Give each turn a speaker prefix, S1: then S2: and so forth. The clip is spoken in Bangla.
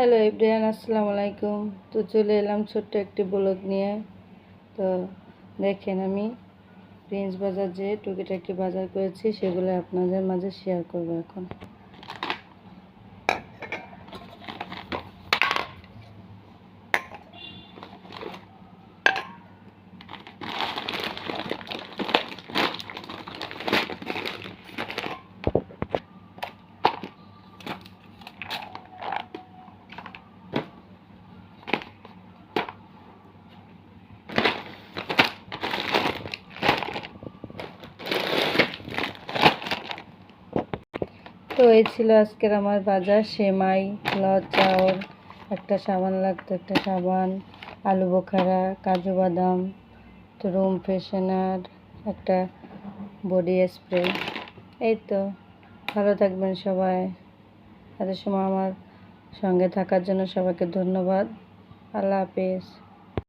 S1: হ্যালো ইব্রিয়ান আসসালামু আলাইকুম। তো চলে এলাম ছোট্ট একটি ব্লগ নিয়ে। তো দেখেন আমি প্রিন্স বাজার যে টুকিটাকি বাজার করেছি, সেগুলো আপনাদের মাঝে শেয়ার করব এখন। তো এই ছিল আজকের আমার বাজার, সেমাই পোলাও চাউল, একটা সাবান লাগতো, একটা সাবান, আলু বোখারা, কাজু বাদাম, তো রুম ফ্রেশনার, একটা বডি স্প্রে। এই তো, ভালো থাকবেন সবাই। এত সময় আমার সঙ্গে থাকার জন্য সবাইকে ধন্যবাদ। আল্লাহ হাফিজ।